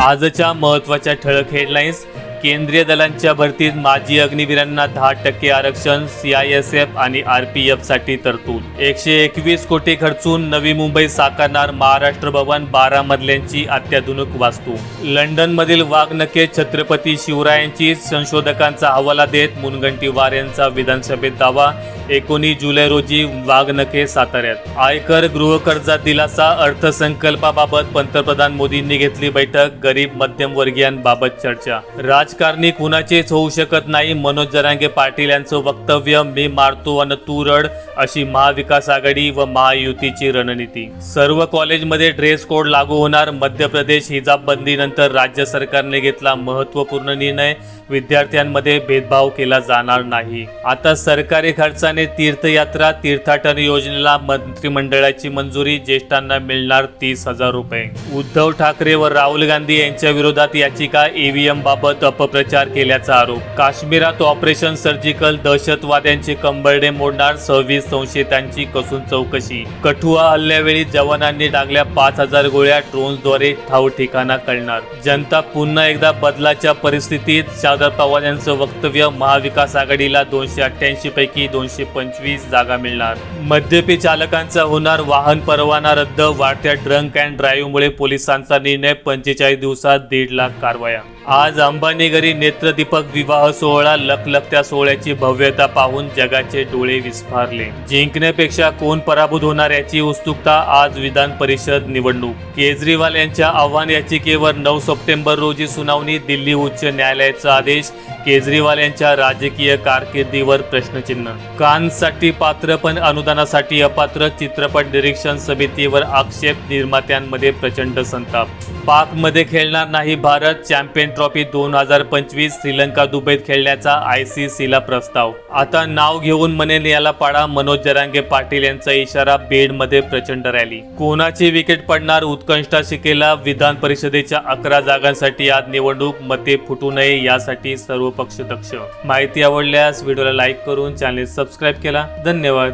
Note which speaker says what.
Speaker 1: आजच्या महत्त्वाच्या ठळक हेडलाईन्स केंद्रीय दलांच्या भरतीत माजी अग्निवीरांना दहा टक्के आरक्षण सी आय एस एफ आणि आर पी एफसाठी तरतूद. एकशे एकवीस कोटी खर्चून नवी मुंबई साकारणार महाराष्ट्र भवन बारा मजल्यांची अत्याधुनिक वास्तू. लंडनमधील वाघनखे छत्रपती शिवरायांची संशोधकांचा हवाला देत मुनगंटीवार यांचा विधानसभेत दावा. एकोणीस जुलै रोजी वाघनखे साताऱ्यात. आयकर गृहकर्जात दिलासा अर्थसंकल्पाबाबत पंतप्रधान मोदींनी घेतली बैठक गरीब मध्यमवर्गीयांबाबत चर्चा. राज राजकारणी कुणाचेच होऊ शकत नाही. मनोज जरांगे पाटील यांचं वक्तव्य मी मारतो अन तू रड अशी महाविकास आघाडी व महायुतीची रणनीती. सर्व कॉलेजमध्ये ड्रेस कोड लागू होणार. मध्य प्रदेश हिजाब बंदीनंतर राज्य सरकारने घेतला महत्त्वपूर्ण निर्णय. विद्यार्थ्यांमध्ये भेदभाव केला जाणार नाही. आता सरकारी खर्चाने तीर्थयात्रा तीर्थाटन योजनेला मंत्रिमंडळाची मंजुरी. ज्येष्ठांना मिळणार तीस हजार रुपये. उद्धव ठाकरे व राहुल गांधी यांच्या विरोधात याचिका ईव्हीएम बाबत अपप्रचार केल्याचा आरोप. काश्मीरात ऑपरेशन सर्जिकल दहशतवाद्यांचे कंबरडे मोडणार सव्वीस संशयितांची कसून चौकशी. कठुआ हल्ल्यावेळी जवानांनी टाकल्या पाच हजार गोळ्या ड्रोन्सद्वारे ठाव ठिकाणा कळणार. जनता पुन्हा एकदा बदलाच्या परिस्थितीत शरद पवार यांचं वक्तव्य महाविकास आघाडीला दोनशे अठ्ठ्याऐंशी पैकी दोनशे पंचवीस जागा मिळणार. मद्यपी चालकांचा होणार वाहन परवाना रद्द वाढत्या ड्रंक अँड ड्राईव्हमुळे पोलिसांचा निर्णय पंचेचाळीस दिवसात दीड लाख कारवाया. आज अंबानी घरी नेत्रदीपक विवाह सोहळा लखलखत्या सोहळ्याची भव्यता पाहून जगाचे डोळे विस्फारले. जिंकण्यापेक्षा कोण पराभूत होणार याची उत्सुकता आज विधान परिषद निवडणूक. केजरीवाल यांच्या आव्हान याचिकेवर नऊ सप्टेंबर रोजी सुनावणी दिल्ली उच्च न्यायालयाचा आदेश केजरीवाल यांच्या राजकीय कारकिर्दीवर प्रश्नचिन्ह. कानसाठी पात्र पण अनुदानासाठी अपात्र चित्रपट निरीक्षण समितीवर आक्षेप निर्मात्यांमध्ये प्रचंड संताप. पाकमध्ये खेळणार नाही भारत चॅम्पियन ट्रॉफी दोन हजार पंचवीस श्रीलंका दुबईत खेळण्याचा आय सी सीला प्रस्ताव. आता नाव घेऊन म्हणेल याला पाडा मनोज जरांगे पाटील यांचा इशारा बेडमध्ये प्रचंड रॅली. कोणाची विकेट पडणार उत्कंठा शिकेला विधान परिषदेच्या अकरा जागांसाठी आज निवडणूक मते फुटू नये यासाठी सर्व पक्ष दक्ष. माहिती आवडल्यास व्हिडिओला लाईक करून चॅनेल सबस्क्राईब केला. धन्यवाद.